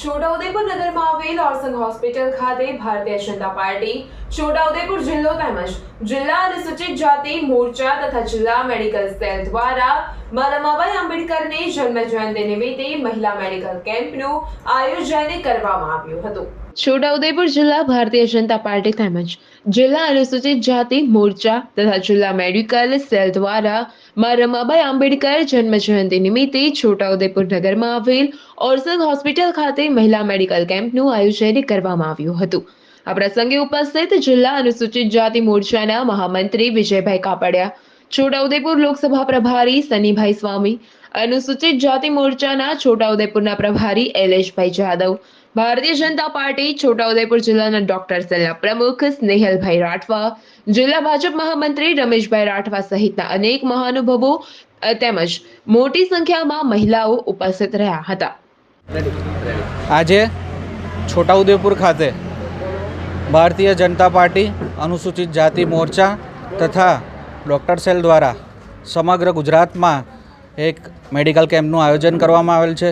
છોટાઉદેપુર નગરમાં આવેલ ઓરસંગ હોસ્પિટલ ખાતે ભારતીય જનતા પાર્ટી, છોટાઉદેપુર જિલ્લો તેમજ જિલ્લા અનુસૂચિત જાતિ, મોરચા તથા જિલ્લા મેડિકલ સેલ દ્વારા મારામાભાઈ આંબેડકરની જન્મ જયંતિ નિમિત્તે મહિલા મેડિકલ કેમ્પનું આયોજન કરવામાં આવ્યું હતું. છોટાઉદેપુર જિલ્લા ભારતીય જનતા પાર્ટી તેમજ જિલ્લા અનુસૂચિત જાતિ, મોરચા તથા જિલ્લા મેડિકલ સેલ દ્વારા મા રમાબાઈ આંબેડકર જન્મ જયંતિ નિમિત્તે છોટાઉદેપુર નગરમાં આવેલ ઓરસંગ હોસ્પિટલ ખાતે મહિલા મેડિકલ કેમ્પનું આયોજન કરવામાં આવ્યું હતું. આ પ્રસંગે ઉપસ્થિત જિલ્લા અનુસૂચિત જાતિ મોરચાના મહામંત્રી વિજયભાઈ કાપડિયા છોટાઉદેપુર લોકસભા પ્રભારી સનીભાઈ સ્વામી, અનુસૂચિત જાતિ મોરચાના છોટાઉદેપુરના પ્રભારી એલેશભાઈ જાદવ, ભારતીય જનતા પાર્ટી છોટાઉદેપુર જિલ્લાના ડોક્ટર સેલના પ્રમુખ સ્નેહલભાઈ રાઠવા, જિલ્લા ભાજપ મહામંત્રી રમેશભાઈ રાઠવા સહિતના અનેક મહાનુભવો તેમજ મોટી સંખ્યામાં મહિલાઓ ઉપસ્થિત રહ્યા હતા. આજે છોટાઉદેપુર ખાતે ભારતીય જનતા પાર્ટી અનુસૂચિત જાતિ મોરચા તથા ડૉક્ટર સેલ દ્વારા સમગ્ર ગુજરાતમાં એક મેડિકલ કેમ્પનું આયોજન કરવામાં આવેલ છે.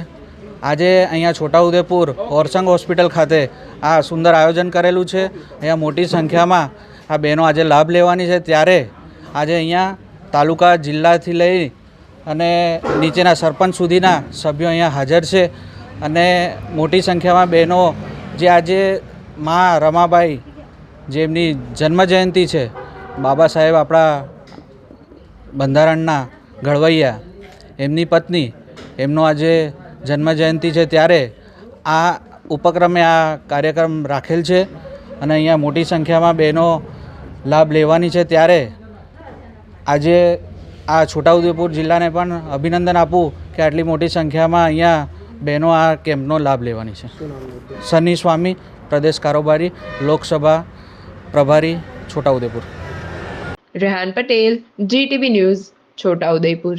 આજે અહીંયા છોટાઉદેપુર ઓરસંગ હોસ્પિટલ ખાતે આ સુંદર આયોજન કરેલું છે. અહીંયા મોટી સંખ્યામાં આ બહેનો આજે લાભ લેવાની છે. ત્યારે આજે અહીંયા તાલુકા જિલ્લાથી લઈ અને નીચેના સરપંચ સુધીના સભ્યો અહીંયા હાજર છે. અને મોટી સંખ્યામાં બહેનો જે આજે મા રમાબાઈ જેમની જન્મજયંતિ છે, બાબા સાહેબ આપણા બંધારણના ઘડવૈયા, એમની પત્ની, એમનો આજે જન્મજયંતિ છે ત્યારે આ ઉપક્રમે આ કાર્યક્રમ રાખેલ છે અને અહીંયા મોટી સંખ્યામાં બહેનો લાભ લેવાની છે ત્યારે આજે આ છોટાઉદેપુર જિલ્લાને પણ અભિનંદન આપું કે આટલી મોટી સંખ્યામાં અહીંયા બહેનો આ કેમ્પનો લાભ લેવાની છે. સની સ્વામી, પ્રદેશ કારોબારી, લોકસભા પ્રભારી, Chhota Udepur. Rehan Patel, GTV News, Chota Udaipur.